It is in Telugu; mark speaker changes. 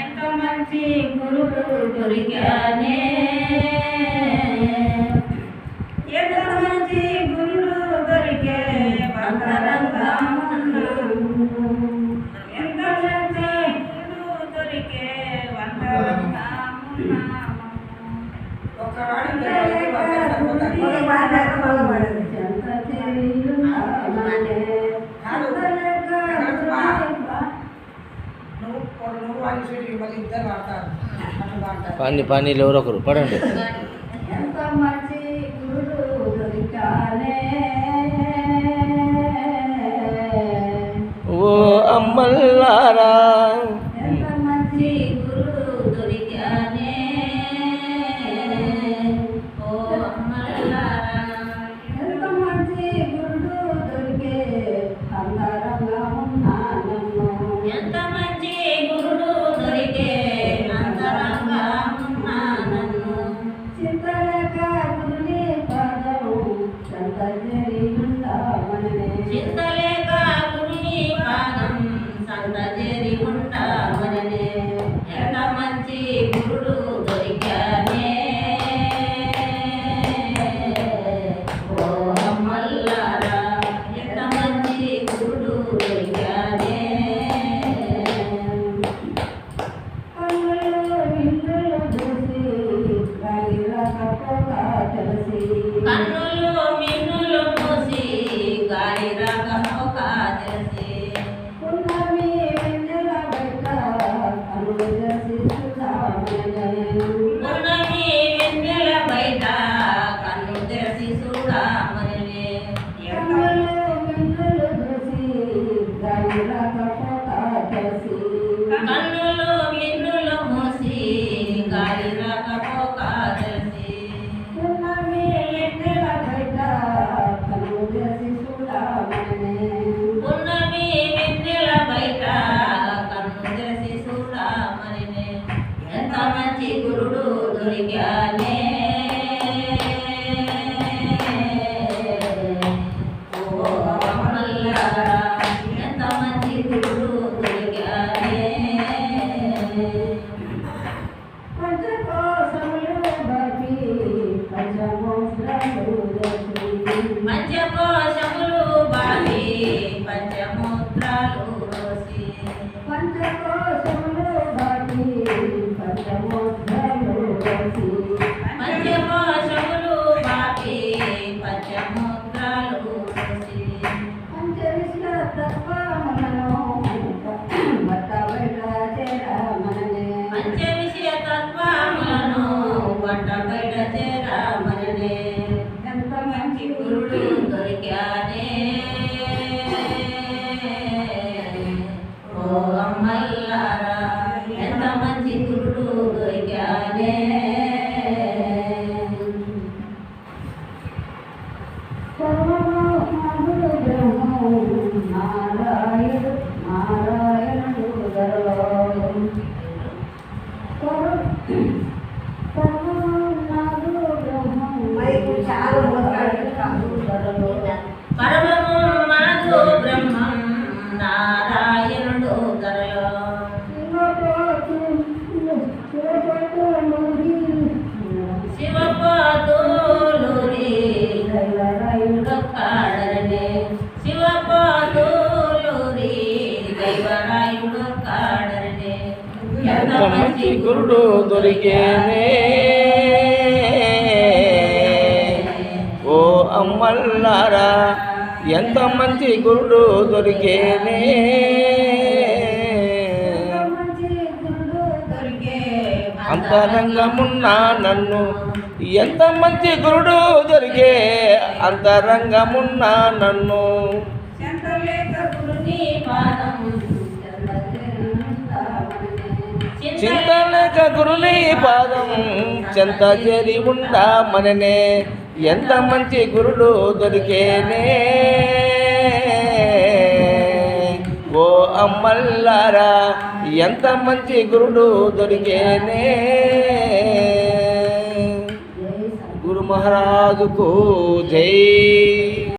Speaker 1: ఎంత మంచి గురుడు దొరికానే ఎంత మంచి గురుడు దొరికే బంగారంగా. ఎంత మంచి గురుడు దొరికే బంగారంగా ఉన్నాము.
Speaker 2: పాని పానీలు ఎవరో ఒకరు. పడండి. ఓ అమ్మల్లారా.
Speaker 1: కన్నులు మిన్నులు మూసి గాలి రాకపోగా తెలిసి. ఉన్నవి వెన్నెల బయట కన్ను తెరిచి చూడమనే ఎంత మంచి గురుడు దొరికానే. ఓ వంట బయట చేరమననే ఎంత మంచి గురుడు దొరికానే ఓ అమ్మల్లారా ఎంత మంచి గురుడు దొరికానే నారాయణుడు నారాయణుడు గరలో
Speaker 2: ఎంత మంచి గురుడు దొరికేనే. ఓ అమ్మల్లారా ఎంత మంచి గురుడు దొరికేనే. అంతరంగమున్నా నన్ను ఎంత మంచి గురుడు దొరికే అంతరంగమున్నా నన్ను. చింతనక గురుని పాదం చెంత చేరి ఉండా మననే. ఎంత మంచి గురుడు దొరికేనే. ఓ అమ్మల్లారా ఎంత మంచి గురుడు దొరికేనే. గురు మహారాజుకు జై.